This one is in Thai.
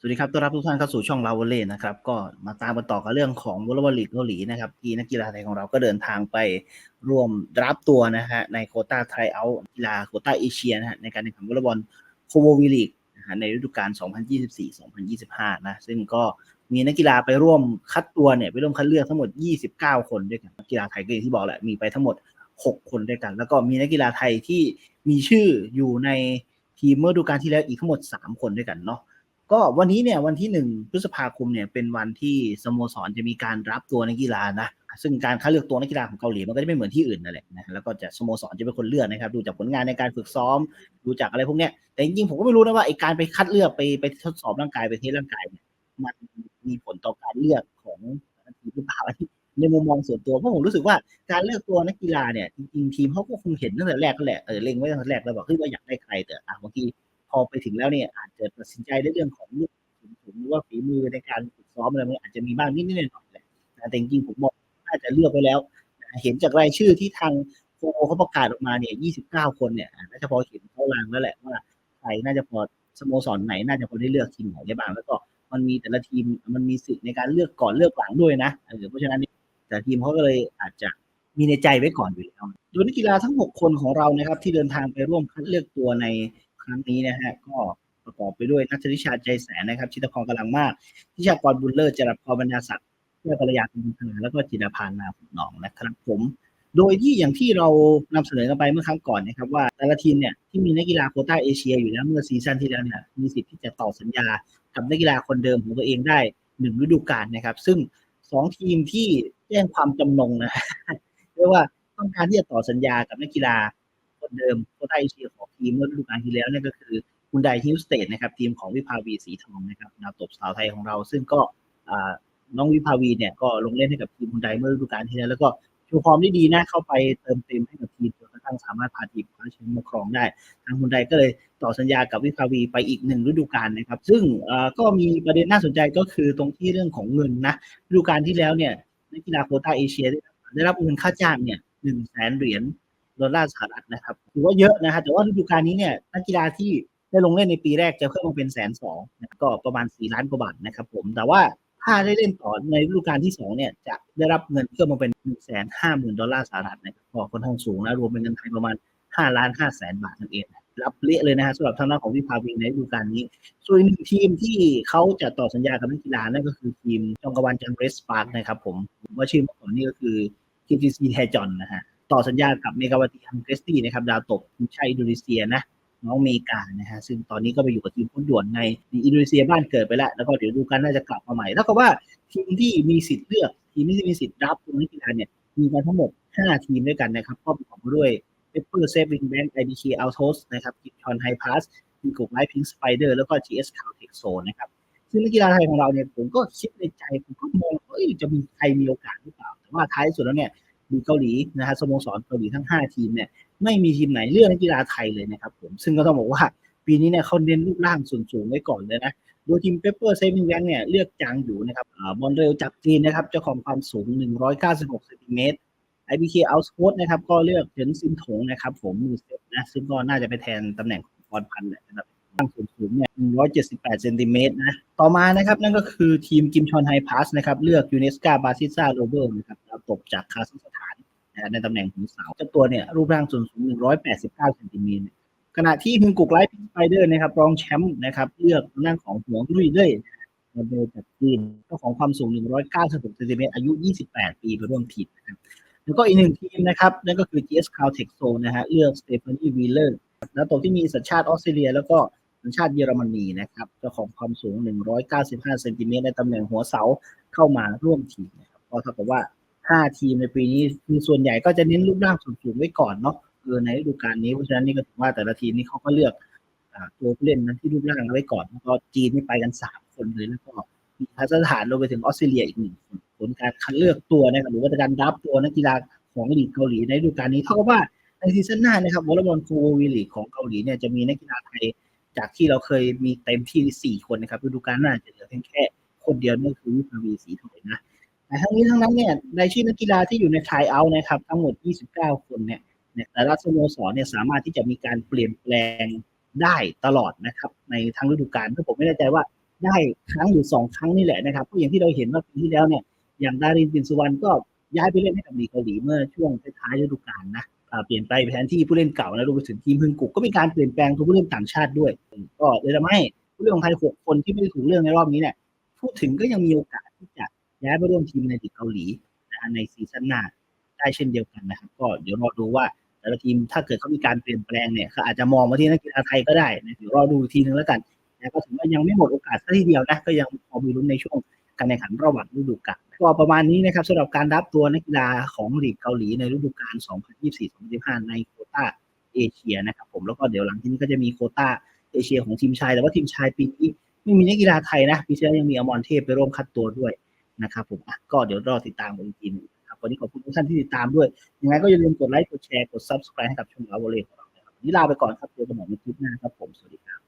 สวัสดีครับต้อนรับทุกท่านเข้าสู่ช่องลาวเล่นะครับ ก็มาตามกันต่อกับเรื่องของวอลเลย์บอลลีกเกาหลีนะครับที่นักกีฬาไทยของเราก็เดินทางไปร่วมรับตัวนะฮะในโคต้าไทรเอาท์กีฬาโคต้าเอเชียนะฮะในการแข่งขันวอลเลย์บอลโคโววีลีกนะฮะในฤดูกาล 2024-2025 นะ ซึ่งก็มีนักกีฬาไปร่วมคัดตัวเนี่ยไปร่วมคัดเลือกทั้งหมด 29 คนด้วยกันนักกีฬาไทยก็อย่างที่บอกแหละมีไปทั้งหมด 6 คนด้วยกัน แล้วก็มีนักกีฬาไทยที่มีชื่ออยู่ในทีมเมื่อดูกาลที่แล้วอีกทั้งหมด 3 คนด้วยกันเนาะ ก็วันนี้เนี่ยวันที่หนึ่งพฤษภาคมเนี่ยเป็นวันที่สโมสรจะมีการรับตัวนักกีฬานะซึ่งการคัดเลือกตัวนักกีฬาของเกาหลีมันก็จะไม่เหมือนที่อื่นนั่นแหละนะแล้วก็จะสโมสรจะเป็นคนเลือกนะครับ ดูจากผลงานในการฝึกซ้อม ดูจากอะไรพวกเนี้ยแต่จริงๆผมก็ไม่รู้นะว่าไอการไปคัดเลือกไปไปทดสอบร่างกายไปเทสร่างกายเนี่ยมันมีผลต่อการเลือกของทีมหรือเปล่าในมุมมองส่วนตัวเพราะผมรู้สึกว่าการเลือกตัวนักกีฬาเนี่ยจริงๆทีมเขาก็คงเห็นตั้งแต่แรกก็แหละเออเล็งไว้ตั้งแต่แรกแล้วบอกเฮ้ยว่าอยากได้ใครแต่บางที พอไปถึงแล้วเนี่ยอาจจะตัดสินใจในเรื่องของลูกผมหรือว่าฝีมือในการฝึกซ้อมอะไรมันอาจจะมีบ้างนิดๆหน่อยแหละแต่จริงๆผมบอกน่าจะเลือกไปแล้วเห็นจากรายชื่อที่ทางโคเขาประกาศออกมาเนี่ย 29 คนเนี่ยน่าจะพอเห็นเขาลางแล้วแหละว่าใครน่าจะพอสโมสรไหนน่าจะพอได้เลือกทีมไหนได้บ้างแล้วก็มันมีแต่ละทีมมันมีสิทธิ์ในการเลือกก่อนเลือกหลังด้วยนะเพราะฉะนั้นแต่ทีมเขาก็เลยอาจจะมีในใจไว้ก่อนอยู่แล้วโดยนักกีฬาทั้ง 6 คนของเรานะครับที่เดินทางไปร่วมคัดเลือกตัวใน รั้งนี้นะฮะก็ประกอบไปด้วยนัทธิชาใจแสนนะครับ ชิตพรกำลังมากทิชากรบุญเลิศจรัพรบรรดาศักดิ์เพื่อภรรยาคุณบุญธนาแล้วก็จินพานนาผุนองนะครับผม โดยที่อย่างที่เรานำเสนอกันไปเมื่อครั้งก่อนนะครับว่าแต่ละทีมเนี่ยที่มีนักกีฬาโคต้าเอเชียอยู่แล้วเมื่อซีซั่นที่แล้วเนี่ยมีสิทธิ์ที่จะต่อสัญญากับนักกีฬาคนเดิมของตัวเองได้หนึ่งฤดูกาลนะครับ ซึ่งสองทีมที่แจ้งความจำนงนะเรียกว่าต้องการที่จะต่อสัญญากับนักกีฬา คนเดิมโควต้าเอเชียของทีมเมื่อฤดูกาลที่แล้วเนี่ยก็คือคุณไดฮิลสเตทนะครับทีมของวิภาวีสีทองนะครับดาวตบสาวไทยของเรา ซึ่งก็น้องวิภาวีเนี่ยก็ลงเล่นให้กับทีมคุณไดเมื่อฤดูกาลที่แล้วแล้วก็โชว์ฟอร์มได้ดีนะเข้าไปเติมเต็มให้กับทีมจนกระทั่งสามารถพาทีมคว้าแชมป์มาครองได้ ทางคุณไดก็เลยต่อสัญญากับวิภาวีไปอีกหนึ่งฤดูกาลนะครับ ซึ่งก็มีประเด็นน่าสนใจก็คือตรงที่เรื่องของเงินนะฤดูกาลที่แล้วเนี่ยนักกีฬาโคต้าเอเชียได้รับเงินค่าจ้างเนี่ยหนึ่งแสนเหรียญ ดอลลาร์สหรัฐนะครับถือว่าเยอะนะครับแต่ว่าฤดูกาลนี้เนี่ยนักกีฬาที่ได้ลงเล่นในปีแรกจะเพิ่มมาเป็นแสนสองก็ประมาณสี่ล้านกว่าบาทนะครับผมแต่ว่าถ้าได้เล่นต่อในฤดูกาลที่สองเนี่ยจะได้รับเงินเพิ่มมาเป็นหนึ่งแสนห้าหมื่นดอลลาร์สหรัฐนะครับก็ค่อนข้างสูงนะรวมเป็นเงินไทยประมาณห้าล้านห้าแสนบาทนั่นเองรับเละเลยนะฮะสำหรับทางด้านของวิภาวีในฤดูกาลนี้ ส่วนหนึ่งทีมที่เขาจะต่อสัญญากับนักกีฬานั่นก็คือทีมจองกวันจันเรสปาร์กนะครับผมว่าชื่อของนี่ก็คือทีมทีซีแทจอนนะฮะ ต่อสัญญากับเมกาวาติฮัมเกสตี้นะครับดาวตกทีมชาติอินโดนีเซียนะน้องเมกานะฮะซึ่งตอนนี้ก็ไปอยู่กับทีมพุ่นด่วนในอินโดนีเซียบ้านเกิดไปแล้ว แล้วก็เดี๋ยวดูกันน่าจะกลับมาใหม่ แล้วก็ว่าทีมที่มีสิทธิ์เลือกทีมที่มีสิทธิ์รับตัวนักกีฬาเนี่ยมีกันทั้งหมด 5 ทีมด้วยกันนะครับก็ประกอบด้วยเปเปอร์เซฟวิงแบงค์ไอบีเคอัลโทสนะครับกิชอนไฮพาสมีกลุ่มไลท์พิงสไปเดอร์แล้วก็ GS c a l t e x o นะครับซึ่งนักกีฬาไทยของเราเนี่ยผมก็คิดในใจผมก็มองเอ้ยจะมีใครมีโอกาสหรือเปล่า แต่ว่าท้ายสุดแล้วเนี่ย ดูเกาหลีนะฮะสโมสรเกาหลีทั้ง 5 ทีมเนี่ยไม่มีทีมไหนเลือกนักกีฬาไทยเลยนะครับผมซึ่งก็ต้องบอกว่าปีนี้เนี่ยเขาเน้นรูปร่างส่วนสูงไว้ก่อนเลยนะโดยทีมเปเปอร์เซฟิงแบงเนี่ยเลือกจางอยู่นะครับบอลเร็วจากจีนนะครับเจ้าของความสูง 196เซนติเมตร IBK Outsport นะครับก็เลือกเฉินซินถงนะครับผมมือเซฟนะซึ่งก็น่าจะไปแทนตำแหน่งของพรพันธ์นะครับตั้งส่วนสูงเนี่ย178เซนติเมตรนะ ต่อมานะครับนั่นก็คือทีมกิมชอนไฮพาสนะครับเลือกยูเนสกาบาซิซ่าโรเบอร์นะครับตกจากคาซัคสถ ในตำแหน่งของเสาเจ้าตัวเนี่ยรูปร่างส่วนสูง 189เซนติเมตรขณะที่ฮึงกุกไลท์พิสไปเดอร์นะครับรองแชมป์นะครับเลือกนั่งของหัวลุยเล่ยโมเดลจากจีนเจ้าของความสูง 196เซนติเมตรอายุ 28 ปีไปร่วมทีมนะครับแล้วก็อีกหนึ่งทีมนะครับนั่นก็คือ GS c a l t e x o นะฮะเลือกสเตฟานีวีเลอร์แล้วตกที่มีสัญชาติออสเตรเลีย แล้วก็สัญชาติเยอรมนีนะครับเจ้าของความสูง 195เซนติเมตรในตำแหน่งหัวเสาเข้ามาร่วมทีมนะครับก็เท่ากับว่า 5ทีมในปีนี้คือส่วนใหญ่ก็จะเน้นรูปร่างสูงๆไว้ก่อนเนาะเออในฤดูกาลนี้เพราะฉะนั้นนี่ก็ถือว่าแต่ละทีมนี่เขาก็เลือกตัวผู้เล่นนั้นที่รูปร่างไว้ก่อนแล้วก็จีนนี่ไปกัน3คนเลยแล้วก็มีคาซัคสถานรวมไปถึงออสเตรเลียอีกหนึ่งคนผลการคัดเลือกตัวนะครับหรือว่าการรับตัวนักกีฬาของลีกเกาหลีในฤดูกาลนี้เท่ากับว่าในซีซั่นหน้านะครับวอลเลย์บอลโควีลีกของเกาหลีเนี่ยจะมีนักกีฬาไทยจากที่เราเคยมีเต็มที่4คนนะครับฤดูกาลหน้าจะเหลือเพียงแค่คนเดียวนั่นคือวิภาวีสีทองนะ แต่ทั้งนี้ทั้งนั้นเนี่ยรายชื่อนักกีฬาที่อยู่ในทายเอาท์นะครับ ทั้งหมด 29 คนเนี่ยแต่ละสโมสรเนี่ยสามารถที่จะมีการเปลี่ยนแปลงได้ตลอดนะครับ ในทั้งฤดูกาลก็ผมไม่แน่ใจว่าได้ครั้งหรือสองครั้งนี่แหละนะครับก็อย่างที่เราเห็นว่าปีที่แล้วเนี่ยอย่างดารินปินสุวรรณก็ย้ายไปเล่นให้กับลีเกาหลีเมื่อช่วงท้ายฤดูกาลนะเปลี่ยนไปแทนที่ผู้เล่นเก่านะรวมไปถึงทีมฮึงกุกก็มีการเปลี่ยนแปลงตัวผู้เล่นต่างชาติด้วย ก็เลยทำให้ผู้เล่นของไทยหกคนที่ไม่ได้ถูกเลือกในรอบนี้เนี่ยพูดถึงก็ยังมีโอกาสที่จะ ย้ายไปร่วมทีมในลีกเกาหลีนะฮะในซีซั่นหน้าได้เช่นเดียวกันนะครับ ก็เดี๋ยวรอดูว่าแต่ละทีมถ้าเกิดเขามีการเปลี่ยนแปลงเนี่ยเขาอาจจะมองมาที่นักกีฬาไทยก็ได้นะเดี๋ยวรอดูอีกทีนึงแล้วกันนะก็ถือว่ายังไม่หมดโอกาสซะทีเดียวนะก็ยังพอมีลุ้นในช่วงการแข่งขันระหว่างฤดูกาลก็ประมาณนี้นะครับสำหรับการรับตัวนักกีฬาของลีกเกาหลีในฤดูกาล 2024-2025 ในโคต้าเอเชียนะครับผมแล้วก็เดี๋ยวหลังจากนี้ก็จะมีโคต้าเอเชียของทีมชายแต่ว่าทีมชายปีนี้ไม่มีนักกีฬาไทยนะปีที่แล้วยังมีอมรเทพไปร่วมคัดตัวด้วย นะครับผมอะก็เดี๋ยวรอติดตามกันอีกทีนึงครับวันนี้ขอบคุณทุกท่านที่ติดตามด้วย ยังไงก็อย่าลืมกดไลค์กดแชร์กด subscribe ให้กับช่องเราวอลเลย์ของเรานะครับวันนี้ลาไปก่อนครับเจอกันใหม่ในคลิปหน้าครับผมสวัสดีครับ